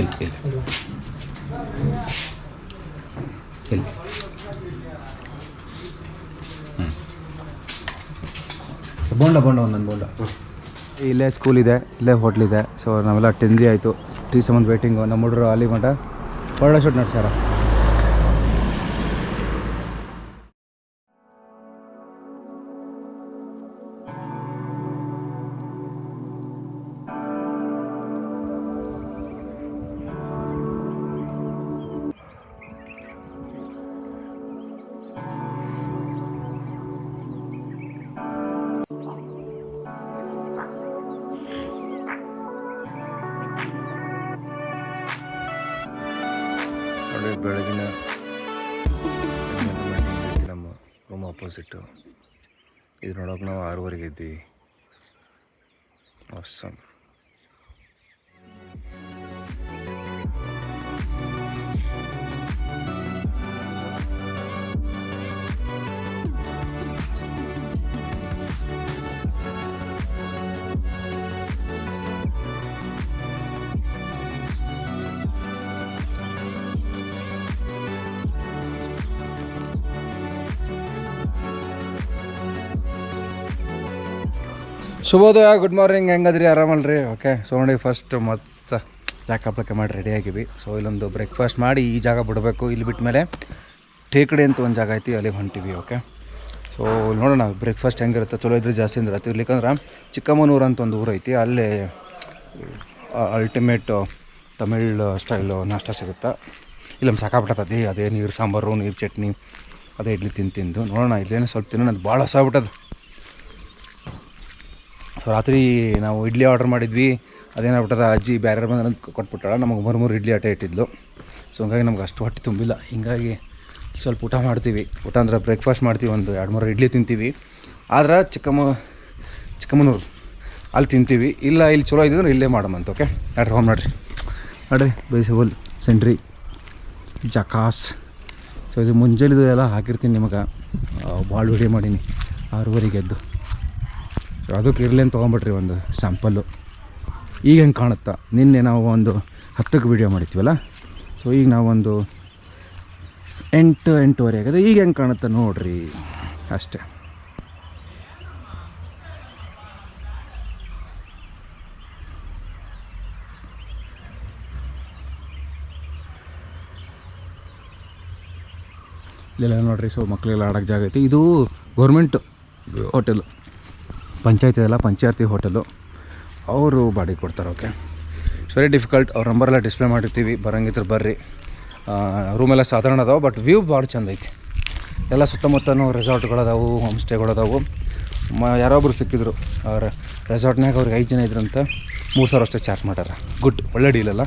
ಇಲ್ಲ ಇಲ್ಲ ಇಲ್ಲ ಬೋಂಡ ಬೋಂಡ ಒಂದೊಂದು ಬೋಂಡ ಇಲ್ಲೇ ಸ್ಕೂಲ್ ಇದೆ. ಇಲ್ಲೇ ಹೋಟ್ಲಿದೆ ಸೊ ನಾವೆಲ್ಲ ಟೆಂದಿ ಆಯಿತು. ಟೀ ಸಂಬಂಧ ವೇಟಿಂಗು ನಮ್ಮ ಹುಡುಗರು ಅಲ್ಲಿ ಮಟ್ಟ ಒಳ್ಳೆ ಶೂಟ್ ನಡ್ಸ್ಯಾರ. ಬೆಳಗಿನ ನಮ್ಮ ರೂಮ್ ಅಪೋಸಿಟ್ಟು ಇದು ನೋಡೋಕೆ ನಾವು ಆರೂವರೆಗೆ ಇದ್ದೀವಿ awesome. ಶುಭೋದಯ ಗುಡ್ ಮಾರ್ನಿಂಗ್ ಹೆಂಗದ್ರಿ? ಆರಾಮಲ್ರಿ? ಓಕೆ ಸೊ ನೋಡಿ ಫಸ್ಟ್ ಮತ್ತೆ ಜಾಕಪ್ಲಕ್ಕೆ ಮಾಡಿ ರೆಡಿ ಆಗಿವಿ. ಸೊ ಇಲ್ಲೊಂದು ಬ್ರೇಕ್ಫಾಸ್ಟ್ ಮಾಡಿ ಈ ಜಾಗ ಬಿಡಬೇಕು. ಇಲ್ಲಿ ಬಿಟ್ಟ ಮೇಲೆ ಟೇಕಡಿ ಅಂತ ಒಂದು ಜಾಗ ಐತಿ, ಅಲ್ಲಿಗೆ ಹೊಂಟಿವಿ ಓಕೆ ಸೊ ನೋಡೋಣ ಬ್ರೇಕ್ಫಾಸ್ಟ್ ಹೆಂಗಿರುತ್ತೆ? ಚಲೋ ಇದ್ರೆ ಜಾಸ್ತಿ ಅಂದ್ರೆ ಆಯ್ತು ಇಲ್ಲಿಕಂದ್ರೆ ಚಿಕ್ಕಮ್ಮನೂರು ಅಂತ ಒಂದು ಊರು ಐತಿ. ಅಲ್ಲೇ ಅಲ್ಟಿಮೇಟ್ ತಮಿಳ್ ಸ್ಟೈಲು ನಾಷ್ಟ ಸಿಗುತ್ತೆ. ಇಲ್ಲೊಂದು ಸಾಕಾಗ್ಬಿಟ್ಟತಿ ಅದೇ ನೀರು ಸಾಂಬಾರು, ನೀರು ಚಟ್ನಿ, ಅದೇ ಇಡ್ಲಿ ತಿಂದು ನೋಡೋಣ, ಇಲ್ಲೇನು ಸ್ವಲ್ಪ ತಿನ್ನೋಣ, ಅದು ಭಾಳ ಹೊಸ ಆಗ್ಬಿಟ್ಟದು ಸೊ ರಾತ್ರಿ ನಾವು ಇಡ್ಲಿ ಆರ್ಡರ್ ಮಾಡಿದ್ವಿ. ಅದೇನಾಗ್ಬಿಟ್ಟದ ಅಜ್ಜಿ ಬೇರೆ ಬಂದ ಕೊಟ್ಬಿಟ್ಟಾಳ. ನಮಗೆ ಮೂರು ಮೂರು ಇಡ್ಲಿ ಆಟ ಇಟ್ಟಿದ್ಲು. ಸೊ ಹಂಗಾಗಿ ನಮ್ಗೆ ಅಷ್ಟು ಹೊಟ್ಟೆ ತುಂಬಿಲ್ಲ. ಹಿಂಗಾಗಿ ಸ್ವಲ್ಪ ಊಟ ಮಾಡ್ತೀವಿ. ಊಟ ಅಂದ್ರೆ ಬ್ರೇಕ್ಫಾಸ್ಟ್ ಮಾಡ್ತೀವಿ. ಒಂದು ಎರಡು ಮೂರು ಇಡ್ಲಿ ತಿಂತೀವಿ. ಆದ್ರೆ ಚಿಕ್ಕಮ್ಮ, ಚಿಕ್ಕಮ್ಮನೂರು ಅಲ್ಲಿ ತಿಂತೀವಿ. ಇಲ್ಲ, ಇಲ್ಲಿ ಚಲೋ ಇದ್ದಿದ್ರೆ ಇಲ್ಲೇ ಮಾಡಮಂತ ಓಕೆ ನಡ್ರಿ, ಹೋಮ್ ನೋಡ್ರಿ. ನೋಡ್ರಿ ಬೇಸಿಬಲ್ ಸೆಂಟ್ರಿ. ಜಕಾಸ್. ಸೊ ಇದು ಮುಂಜಾನೆದು ಎಲ್ಲ ಹಾಕಿರ್ತೀನಿ ನಿಮಗೆ. ಭಾಳ ವಿಡಿಯೋ ಮಾಡೀನಿ. ಆರೂವರೆಗೆ ಎದ್ದು. ಸೊ ಅದಕ್ಕೆ ಇರಲಿ ಅಂತ ತೊಗೊಂಬಿಟ್ರಿ ಒಂದು ಸ್ಯಾಂಪಲ್ಲು ಈಗ ಹೆಂಗೆ ಕಾಣುತ್ತಾ? ನಿನ್ನೆ ನಾವು ಒಂದು ಹತ್ತಕ್ಕೆ ವೀಡಿಯೋ ಮಾಡಿದ್ವಲ್ಲ? ಸೊ ಈಗ ನಾವೊಂದು ಎಂಟು, ಎಂಟೂವರೆ ಆಗಿದೆ. ಈಗ ಹೆಂಗೆ ಕಾಣುತ್ತೆ ನೋಡ್ರಿ ಅಷ್ಟೇ. ಇಲ್ಲೆಲ್ಲ ನೋಡ್ರಿ ಸೊ ಮಕ್ಕಳೆಲ್ಲ ಆಡೋಕ್ಕೆ ಜಾಗ ಐತಿ. ಇದು ಗೌರ್ಮೆಂಟ್ ಹೋಟೆಲು ಪಂಚಾಯತಿ ಇದೆಲ್ಲ ಪಂಚಾಯತಿ ಹೋಟೆಲು. ಅವರು ಬಾಡಿಗೆ ಕೊಡ್ತಾರೆ ಓಕೆ ಇಟ್ಸ್ ವೆರಿ ಡಿಫಿಕಲ್ಟ್ ಅವ್ರ ನಂಬರೆಲ್ಲ ಡಿಸ್ಪ್ಲೇ ಮಾಡಿರ್ತೀವಿ. ಬರಂಗಿದ್ರೆ ಬರ್ರಿ. ರೂಮೆಲ್ಲ ಸಾಧಾರಣ ಅದಾವೆ ಬಟ್ ವ್ಯೂ ಭಾಳ ಚಂದ ಐತಿ. ಎಲ್ಲ ಸುತ್ತಮುತ್ತನೂ ರೆಸಾರ್ಟ್ಗಳದಾವು ಹೋಮ್ ಸ್ಟೇಗಳದಾವು ಮ ಯಾರೊಬ್ರು ಸಿಕ್ಕಿದ್ರು, ಅವ್ರ ರೆಸಾರ್ಟ್ನಾಗ ಅವ್ರಿಗೆ ಐದು ಜನ ಇದ್ರಂತ ಮೂರು ಸಾವಿರ ಅಷ್ಟೇ ಚಾರ್ಜ್ ಮಾಡ್ಯಾರ. ಗುಡ್ ಒಳ್ಳೆ ಡೀಲ್ ಅಲ್ಲ.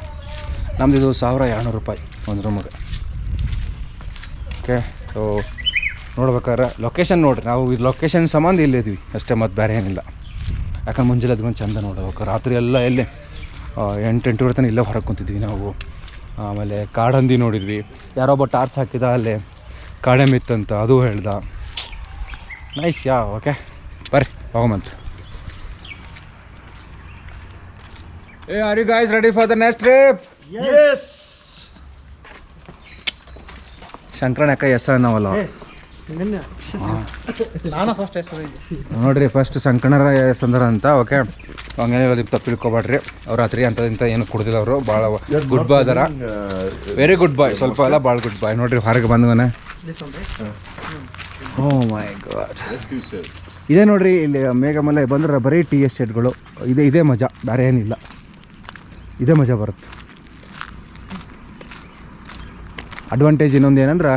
ನಮ್ದು ಇದು ಸಾವಿರ ಎರಡುನೂರು ರೂಪಾಯಿ ಒಂದು ರೂಮಿಗೆ ಓಕೆ ಸೊ ನೋಡ್ಬೇಕಾದ್ರೆ ಲೊಕೇಶನ್ ನೋಡ್ರಿ. ನಾವು ಈ ಲೊಕೇಶನ್ ಸಂಬಂಧ ಇಲ್ಲಿದ್ದೀವಿ ಅಷ್ಟೇ ಮತ್ತು ಬೇರೆ ಏನಿಲ್ಲ. ಯಾಕಂದ್ರೆ ಮುಂಜಾನೆ ಅದ್ಕೊಂಡು ಚಂದ ನೋಡ್ಬೇಕು. ರಾತ್ರಿ ಎಲ್ಲ ಎಲ್ಲಿ ಎಂಟು ಎಂಟು ತನಕ ಇಲ್ಲೇ ಹೊರಗೆ ಕುಂತಿದ್ವಿ ನಾವು. ಆಮೇಲೆ ಕಾಡಂದಿ ನೋಡಿದ್ವಿ. ಯಾರೊಬ್ಬ ಟಾರ್ಚ್ ಹಾಕಿದ ಅಲ್ಲೇ. ಕಾಡೆಮಿತ್ತಂತ ಅದು ಹೇಳ್ದ. ನೈಸ್ ಯಾ ಓಕೆ ಬರ್ರಿ ಹೋಗಮಂತ ಏ are you guys ready for the next trip ಶಂಕರಣ್ಣ ಎಸ್ ಅನ್ನವಲ್ಲ ನೋಡ್ರಿ ಫಸ್ಟ್ ಸಂಕಣರ ಸಂದರ ಅಂತ ಓಕೆ ಹಂಗೇನಿಲ್ಲ ತಪ್ಪು ತಿಳ್ಕೊಬೇಡ್ರಿ. ಅವ್ರು ರಾತ್ರಿ ಅಂತದಿಂತ ಏನು ಕುಡ್ದಿಲ್ಲ ಅವರು ಭಾಳ ಗುಡ್ ಬಾಯ್ ಅದರ. ವೆರಿ ಗುಡ್ ಬಾಯ್ ಸ್ವಲ್ಪ ಎಲ್ಲ ಭಾಳ ಗುಡ್ ಬಾಯ್ ನೋಡ್ರಿ ಹೊರಗೆ ಬಂದವನೇ ಓ ಮೈ ಗಾಡ್ ಇದೇ ನೋಡ್ರಿ ಇಲ್ಲಿ ಮೇಘಮಲೆ ಬಂದ್ರೆ ಬರೀ ಟಿ ಎಸ್ಟೇಟ್ಗಳು ಇದೇ ಇದೇ ಮಜಾ ಬೇರೆ ಏನಿಲ್ಲ. ಇದೇ ಮಜಾ ಬರುತ್ತೆ. ಅಡ್ವಾಂಟೇಜ್ ಇನ್ನೊಂದು ಏನಂದ್ರೆ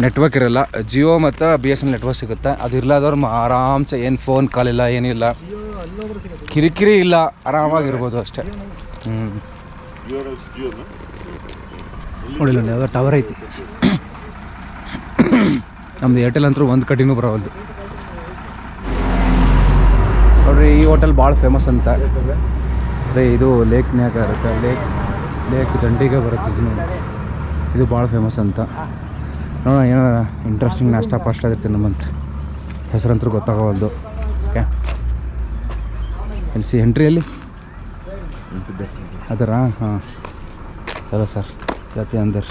ನೆಟ್ವರ್ಕ್ ಇರಲ್ಲ. ಜಿಯೋ ಮತ್ತು ಬಿ ಎಸ್ ಎನ್ ನೆಟ್ವರ್ಕ್ ಸಿಗುತ್ತೆ. ಅದು ಇರ್ಲಾದವ್ರು ಆರಾಮ್ಸೆ ಏನು ಫೋನ್ ಕಾಲ್ ಇಲ್ಲ ಏನಿಲ್ಲ ಕಿರಿಕಿರಿ ಇಲ್ಲ. ಆರಾಮಾಗಿರ್ಬೋದು ಅಷ್ಟೇ. ಹ್ಞೂ ನೋಡಿಲ್ಲ ನೋಡಿ ಯಾವುದೋ ಟವರ್ ಐತಿ. ನಮ್ದು ಏರ್ಟೆಲ್ ಅಂತೂ ಒಂದು ಕಡೆನೂ ಬರೋವಲ್ದು. ನೋಡ್ರಿ ಈ ಹೋಟೆಲ್ ಭಾಳ ಫೇಮಸ್ ಅಂತ. ಅದೇ ಇದು ಲೇಕ್ನ್ಯಾಗ ಇರುತ್ತೆ. ಲೇಕ್ ಲೇಕ್ ದಂಡಿಗೆ ಬರುತ್ತೆ ಇದು ಇದು ಭಾಳ ಫೇಮಸ್ ಅಂತ. ನೋಡೋಣ ಏನಾರ ಇಂಟ್ರೆಸ್ಟಿಂಗ್ ನಾಷ್ಟ ಪಾಸ್ಟ್ ಆಗಿರ್ತೀನಿ ನಮ್ಮಂತ ಹೆಸರಂತೂ ಗೊತ್ತಾಗವಲ್ದು. ಓಕೆ ಎಲ್ಲಿ ಸಿ ಎಂಟ್ರಿಯಲ್ಲಿ ಅದರಾ, ಹಾಂ. ಚಲೋ ಸರ್ ಜಾತಿ ಅಂದರ್.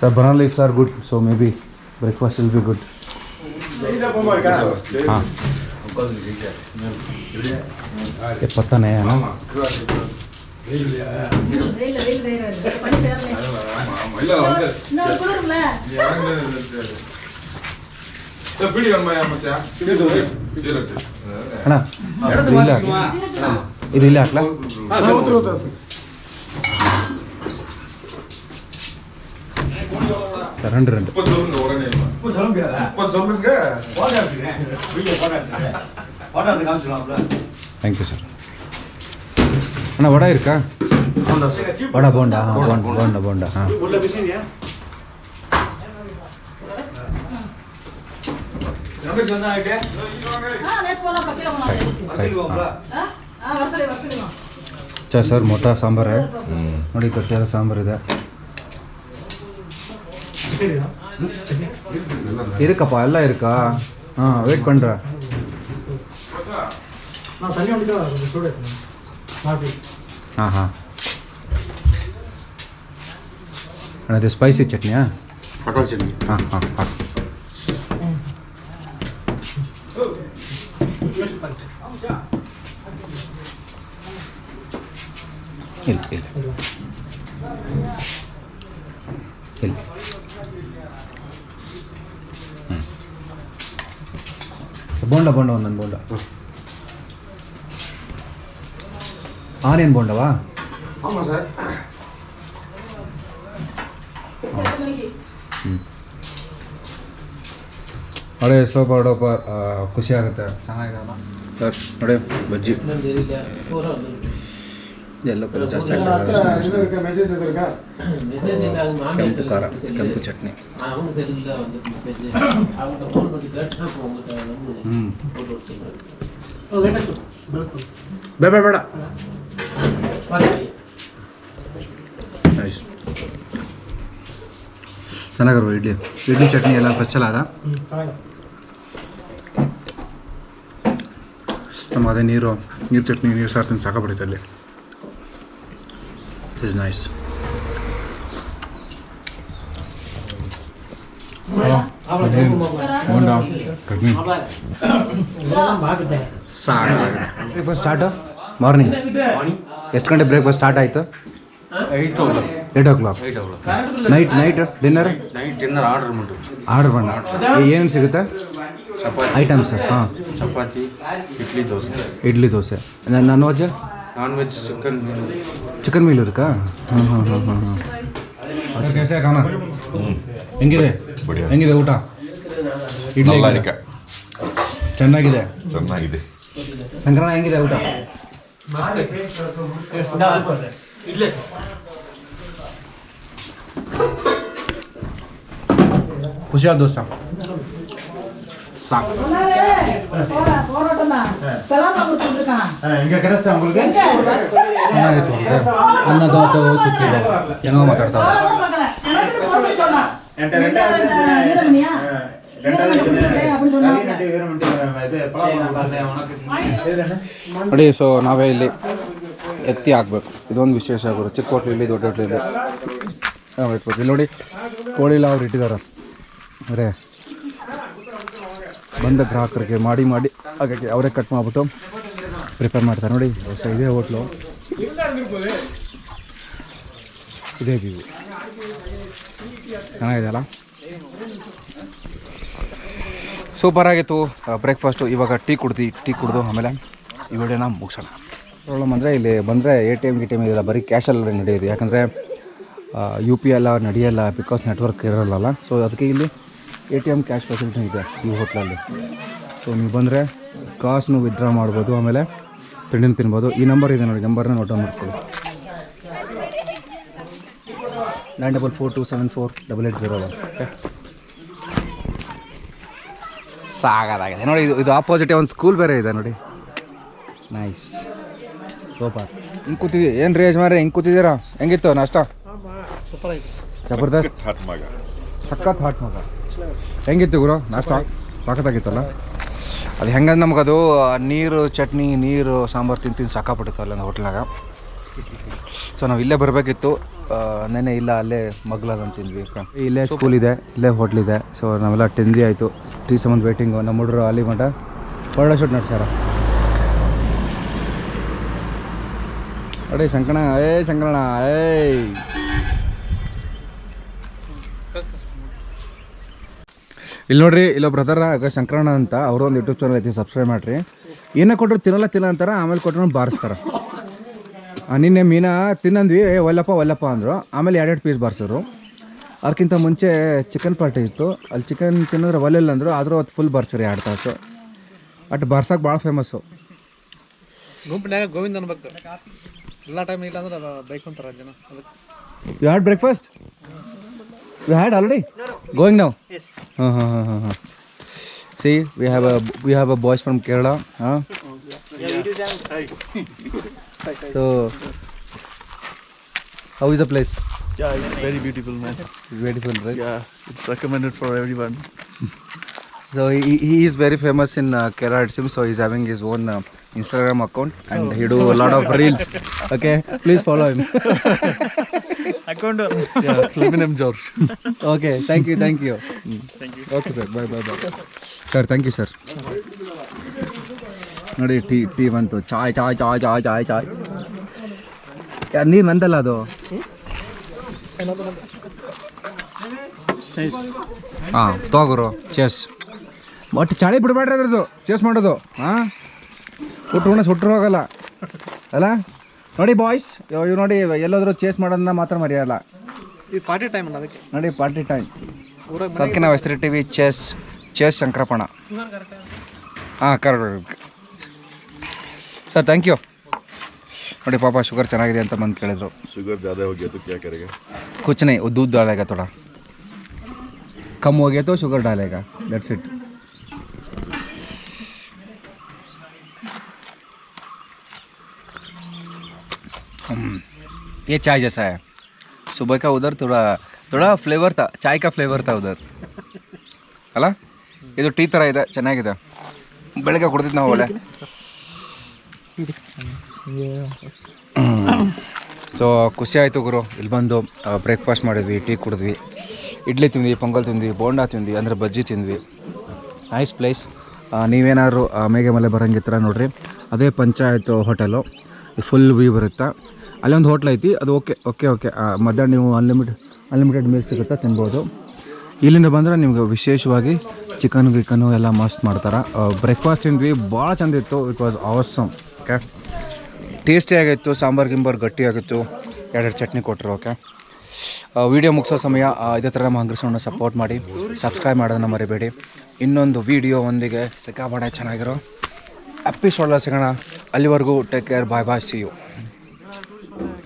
ಸರ್ ಬರೋಲ್ಲ if are good so maybe breakfast will be good ಹಾಂ. எத்தனை இது இல்ல ரெண்டு ரெண்டு. வெயில்ல வெயில் வெயில் பனி சேரல இன்னும் குளிரும்ல ಅಣ್ಣ ಇದು ಇಲ್ಲ ಇದು ಇಲ್ಲ ಹಾಕ್ಲಾ sir hundred hundred thank you sir ಅಣ್ಣ ವಡ ಇರ್ಕಾ ವಡ ಬೋಂಡ ಹಾಂ ಬೋಂಡ ಬೋಂಡ ಬೋಂಡ ಹಾಂ ஆ நேத்து போனா பக்கத்துல போனா ஆ ஆ வரசலே வரசலே ಚಾ ಸರ್ ಮೊಟ್ಟ ಸಾಂಬಾರು ನೋಡಿ ಗಟ್ಟಿಯಾದ ಸಾಂಬಾರು ಇದೆ ಇರುಕಪ್ಪ ಎಲ್ಲ ಇರುಕಾ ಹಾಂ ವೇಟ್ ಪண்ற ಹಾಂ ಹಾಂ ಅಣ್ಣ ಇದು ಸ್ಪೈಸಿ ಚಟ್ನಿಯಾ ತಕಾಳಿ ಚಟ್ನಿ ಹಾಂ ಹಾಂ ಹಾಂ ಇಲ್ಲ ಬೋಂಡ ಬೋಂಡ ಒಂದೊಂದು ಬೋಂಡ ಆನಿಯನ್ ಬೋಂಡವಾ ஆமாம் சார் ಅದೇ ಸ್ವಲ್ಪ ಹೊಡೋಪ ಖುಷಿ ಆಗುತ್ತೆ ಚೆನ್ನಾಗಿದೆ ಸರ್ ನೋಡಿ ಬಜ್ಜಿ ಎಲ್ಲ ಕಡೆ ಜಾಸ್ತಿ ಕೆಂಪು ಖಾರ ಕೆಂಪು ಚಟ್ನಿ ಹ್ಞೂ ಬೇಡ ಬೇಡ ಬೇಡ ನೈಸ್ ಚೆನ್ನಾಗಿರುವ ಇಡ್ಲಿ ಇಡ್ಲಿ ಚಟ್ನಿ ಎಲ್ಲ ಸ್ಪೆಷಲ್ ಆದ ನಮ್ಮ ಅದೇ ನೀರು ನೀರು ಚಟ್ನಿ ನೀರು ಸಾರು ತಿಂದು ಸಾಕಾಗ್ಬಿಡುತ್ತೆ ಅಲ್ಲಿ This is nice. Breakfast start morning ಎಷ್ಟು ಗಂಟೆ ಬ್ರೇಕ್ಫಾಸ್ಟ್ ಸ್ಟಾರ್ಟ್ ಆಯಿತು? Eight o'clock night night dinner night dinner order ಮಾಡಿ ಆರ್ಡರ್ ಮಾಡಿ ಏನು ಸಿಗುತ್ತೆ? ಐಟಮ್ಸ್ ಹಾಂ. ಚಪಾತಿ ಇಡ್ಲಿ ದೋಸೆ. ಇಡ್ಲಿ ದೋಸೆ. ನಾನು veg non veg chicken chicken meal ಇರುತ್ತಾ ಹಾಂ ಹಾಂ ಹಾಂ ಹಾಂ ಹಾಂ कैसे खाना ಹೆಂಗಿದೆ ಹೆಂಗಿದೆ ಊಟ ಇಡ್ಲಿ நல்லா ಹೇಗಿದೆ? இருக்க ಚೆನ್ನಾಗಿದೆ ಚೆನ್ನಾಗಿದೆ ಸಂಕ್ರಮಣ ಹೆಂಗಿದೆ ಊಟ ಖುಷಿಯಾದ ದೋಸ್ತ ಅನ್ನದಾತ ಸುತ್ತಿದೆ ಹೆಂಗ ಮಾತಾಡ್ತಾವ ನೋಡಿ ಸೊ ನಾವೇ ಇಲ್ಲಿ ಎತ್ತಿ ಹಾಕ್ಬೇಕು ಇದೊಂದು ವಿಶೇಷ ಗುರು ಚಿಕ್ಕ ಹೋಟ್ಲಿಲ್ಲಿ ದೊಡ್ಡ ಹೋಟ್ಲಿಲ್ಲಿ ಇಲ್ಲಿ ನೋಡಿ ಕೋಳಿಲ್ಲ ಅವ್ರು ಇಟ್ಟಿದ್ದಾರೆ ಅರೆ ಬಂದ ಗ್ರಾಹಕರಿಗೆ ಮಾಡಿ ಮಾಡಿ ಹಾಗಾಗಿ ಅವರೇ ಕಟ್ ಮಾಡಿಬಿಟ್ಟು ಪ್ರಿಪೇರ್ ಮಾಡ್ತಾರೆ ನೋಡಿ. ಸೊ ಇದೇ ಹೋಟ್ಲು ಇದೇ ಜೀವಿ ಚೆನ್ನಾಗಿದೆಯಲ್ಲ? ಸೂಪರ್ ಆಗಿತ್ತು. ಬ್ರೇಕ್ಫಾಸ್ಟು ಇವಾಗ ಟೀ ಕುಡ್ದು, ಟೀ ಕುಡಿದು ಆಮೇಲೆ ಈ ವಿಡಿಯೋನ ಮುಗಿಸೋಣ. ಪ್ರಾಬ್ಲಮ್ ಅಂದರೆ ಇಲ್ಲಿ ಬಂದರೆ ಎ ಟಿ ಎಂ ಗಿ ಟಿ ಎಂ ಇದೆಯಲ್ಲ ಬರೀ ಕ್ಯಾಶಲ್ಲಿ ನಡೆಯೋದು ಯಾಕಂದರೆ ಯು ಪಿ ಎಲ್ಲ ನಡೆಯಲ್ಲ ಬಿಕಾಸ್ ನೆಟ್ವರ್ಕ್ ಇರೋಲ್ಲ ಸೊ ಅದಕ್ಕೆ ಇಲ್ಲಿ A T M cash facility ಇದೆ ಈ ಹೋಟ್ಲಲ್ಲಿ. ಸೊ ನೀವು ಬಂದರೆ ಕಾಸನ್ನು ವಿತ್ಡ್ರಾ ಮಾಡ್ಬೋದು ಆಮೇಲೆ ತಿಂಡಿನ ತಿನ್ಬೋದು. ಈ ನಂಬರ್ ಇದೆ ನೋಡಿ ನಂಬರ್ನ ನೋಟ್ ಡೌನ್ ಮಾಡ್ಕೊಳ್ಳಿ. Nine double four two seven four double eight zero one okay ಸಾಗದಾಗಿದೆ ನೋಡಿ ಇದು ಇದು ಆಪೋಸಿಟೇ ಒಂದು ಸ್ಕೂಲ್ ಬೇರೆ ಇದೆ ನೋಡಿ. ನೈಸ್ ಸೂಪರ್ ಹಿಂಗೆ ಕೂತಿದ್ವಿ ಏನು ರೇಜ್ ಯಜಮಾನ್ರೆ ಹಿಂಗೆ ಕೂತಿದ್ದೀರಾ? ಹೆಂಗಿತ್ತು ನಾಷ್ಟ? ಜಬರ್ದಸ್ತ್. ಹಾಟ್ ಮಗ. ಸಖತ್ ಹಾಟ್ ಮಗ. ಹೆಂಗಿತ್ತು ಗುರು? ನಾಷ್ಟ? ಸಾಕತ್ತಾಗಿತ್ತಲ್ಲ ಅದು ಹೆಂಗಂದ್ರೆ ನಮಗದು ನೀರು ಚಟ್ನಿ ನೀರು ಸಾಂಬಾರು ತಿಂದು ತಿಂದು ಸಾಕಾಗ್ಬಿಟ್ಟಿತ್ತು ಅಲ್ಲೊಂದು ಹೋಟ್ಲಾಗ ಸೊ ನಾವು ಇಲ್ಲೇ ಬರಬೇಕಿತ್ತು. ನೆನೆ ಇಲ್ಲ ಅಲ್ಲೇ ಮಗ್ಲದಂತ ತಿಂದ್ವಿ. ಇಲ್ಲೇ ಸ್ಕೂಲ್ ಇದೆ ಇಲ್ಲೇ ಹೋಟ್ಲ್ ಇದೆ. ಸೊ ನಾವೆಲ್ಲ ಟೆಂದಿ ಆಯಿತು. ಟೀ ಸಂಬಂಧ ವೇಟಿಂಗು ನಮ್ಮ ಹುಡುಗರು ಅಲ್ಲಿ ಮಟ ಒಳ್ಳೆ ಶೂಟ್ ನಡೆಸ್ಯಾರ ಅಡೇ ಶಂಕಣ ಏ ಶಂಕರಣ ಏಯ್. ಇಲ್ಲಿ ನೋಡ್ರಿ ಇಲ್ಲೋ ಬ್ರದರ್ ಆಗ ಶಂಕರಣ್ಣ ಅಂತ ಅವರು ಒಂದು ಯೂಟ್ಯೂಬ್ ಚಾನಲ್ ಐತಿ ಸಬ್ಸ್ಕ್ರೈಬ್ ಮಾಡ್ರಿ. ಏನೇ ಕೊಟ್ಟರು ತಿನ್ನಲ್ಲ ತಿನ್ನ ಅಂತಾರೆ ಆಮೇಲೆ ಕೊಟ್ಟರು ಬಾರಿಸ್ತಾರ. ನಿನ್ನೆ ಮೀನಾ ತಿನ್ನಂದ್ವಿ ಒಲ್ಲಪ್ಪ ಒಲ್ಲಪ್ಪ ಅಂದರು. ಆಮೇಲೆ ಎರಡೆರಡು ಪೀಸ್ ಬಾರಿಸಿದ್ರು. ಅದಕ್ಕಿಂತ ಮುಂಚೆ ಚಿಕನ್ ಪಾರ್ಟಿ ಇತ್ತು. ಅಲ್ಲಿ ಚಿಕನ್ ತಿನ್ನೋದ್ರೆ ಒಲ್ಲೆಲ್ಲ ಅಂದರು ಆದರೂ ಅದು ಫುಲ್ ಬಾರ್ಸಿರಿ ಎರಡು ತಾಸು. ಬಟ್ ಬಾರ್ಸಕ್ಕೆ ಭಾಳ ಫೇಮಸ್ಸು ಗುಂಪಿನಾಗ ಗೋವಿಂದ ಅನ್ಬೇಕು. ಎಲ್ಲ ಟೈಮ್ ಇಲ್ಲ ಅಂದ್ರೆ ಬೈಕ್ ಅಂತಾರೆ ಜನ You had already? No, no. Going now? Yes. Uh -huh. See, we have a we have a boys from Kerala. Huh? Yeah, we do that. so, how is the place? Yeah, it's very beautiful, man. It's beautiful, right? Yeah, it's recommended for everyone. so he, he is very famous in uh, Kerala. It seems so. He's having his own. Uh, Instagram account and he do a lot of reels. Okay, please follow him. Account, yeah, Cleminem George. okay, thank you, thank you. Thank you. Okay, sir. Bye, bye, bye. Sir, thank you, sir. ನೋಡಿ tea tea ಬಂತು ಚಾಯ್ ಚಾಯ್ ಚಾಯ್ ಚಾಯ್ ಚಾಯ್ ಚಾಯ್ ಯಾರು ನೀರು ನಂದಲ್ಲ ಅದು ಹಾಂ ತಗೋರು ಚೆಸ್ ಬಟ್ ಚಳಿ ಬಿಡಬೇಡ್ರಿ ಅದ್ರದ್ದು ಚೆಸ್ ಮಾಡೋದು ಹಾಂ ಸುಟ್ರು ಉಣ ಸುಟ್ರು ಹೋಗಲ್ಲ ಅಲ್ಲ ನೋಡಿ ಬಾಯ್ಸ್ ಇವ್ ನೋಡಿ ಎಲ್ಲೋದ್ರು ಚೇಸ್ ಮಾಡೋದನ್ನ ಮಾತ್ರ ಮರೆಯಲ್ಲ ಇದು ಪಾರ್ಟಿ ಟೈಮ್ ಅಲ್ಲ ಅದಕ್ಕೆ ನೋಡಿ ಪಾರ್ಟಿ ಟೈಮ್ ಅದಕ್ಕೆ ನಾವು ಹೆಸರಿಟ್ಟಿವಿ ಚೆಸ್ ಚೆಸ್ ಶಂಕರಪಣ ಹಾಂ ಕರೆಕ್ಟ್ ಸರ್ ಥ್ಯಾಂಕ್ ಯು ನೋಡಿ ಪಾಪ ಶುಗರ್ ಚೆನ್ನಾಗಿದೆ ಅಂತ ಬಂದು ಕೇಳಿದ್ರು शुगर ज़्यादा हो गया तो क्या करेगा कुछ नहीं वो दूध डालेगा थोड़ा कम हो गया तो शुगर डालेगा दैट्स इट ये चाय जैसा है सुबह का उधर थोड़ा थोड़ा फ्लेवर था चाय का फ्लेवर था उधर ಅಲ್ಲ ಇದು ಟೀ ಥರ ಇದೆ ಚೆನ್ನಾಗಿದೆ ಬೆಳಗ್ಗೆ ಕುಡ್ದಿದ್ದು ನಾವು ಒಳ್ಳೆ ಸೊ ಖುಷಿ ಆಯಿತು ಗುರು ಇಲ್ಲಿ ಬಂದು ಬ್ರೇಕ್ಫಾಸ್ಟ್ ಮಾಡಿದ್ವಿ ಟೀ ಕುಡಿದ್ವಿ ಇಡ್ಲಿ ತಿಂದ್ವಿ ಪೊಂಗಲ್ ತಿಂದ್ವಿ ಬೋಂಡಾ ತಿಂದ್ವಿ ಅಂದರೆ ಬಜ್ಜಿ ತಿಂದ್ವಿ ನೈಸ್ ಪ್ಲೇಸ್ ನೀವೇನಾದ್ರು ಮೇಘ ಮಲೆ ಬರೋಂಗಿತ್ರ ನೋಡ್ರಿ ಅದೇ ಪಂಚಾಯತ್ ಹೋಟೆಲು ಫುಲ್ ವ್ಯೂ ಬರುತ್ತೆ ಅಲ್ಲೇ ಒಂದು ಹೋಟ್ಲ್ ಐತಿ, ಅದು ಓಕೆ ಓಕೆ ಓಕೆ. ಮಧ್ಯಾಹ್ನ ನೀವು ಅನ್ಲಿಮಿಟೆಡ್ ಅನ್ಲಿಮಿಟೆಡ್ ಮೀಲ್ಸ್ ಸಿಗುತ್ತೆ, ತಿನ್ಬೋದು. ಇಲ್ಲಿಂದ ಬಂದರೆ ನಿಮ್ಗೆ ವಿಶೇಷವಾಗಿ ಚಿಕನ್ ಗಿಕನು ಎಲ್ಲ ಮಸ್ತ್ ಮಾಡ್ತಾರೆ. ಬ್ರೇಕ್ಫಾಸ್ಟ್ ತಿಂದ್ವಿ, ಭಾಳ ಚಂದ ಇತ್ತು it was awesome okay tasty ಆಗಿತ್ತು, ಸಾಂಬಾರು, ಗಿಂಬಾರು ಗಟ್ಟಿ ಆಗಿತ್ತು, ಎರಡೆರಡು ಚಟ್ನಿ ಕೊಟ್ಟರು ಓಕೆ ವಿಡಿಯೋ ಮುಗಿಸೋ ಸಮಯ ಇದೇ ಥರ ನಮ್ಮ ಹಂಗ್ರಿಸೋಣ ಸಪೋರ್ಟ್ ಮಾಡಿ ಸಬ್ಸ್ಕ್ರೈಬ್ ಮಾಡೋದನ್ನ ಮರಿಬೇಡಿ. ಇನ್ನೊಂದು ವಿಡಿಯೋ ಒಂದಿಗೆ ಸಿಕ್ಕಾಪಟ್ಟೆ ಚೆನ್ನಾಗಿರೋ ಎಪಿಸೋಡಲ್ಲಿ ಸಿಗೋಣ. ಅಲ್ಲಿವರೆಗೂ take care bye bye see you Thank you.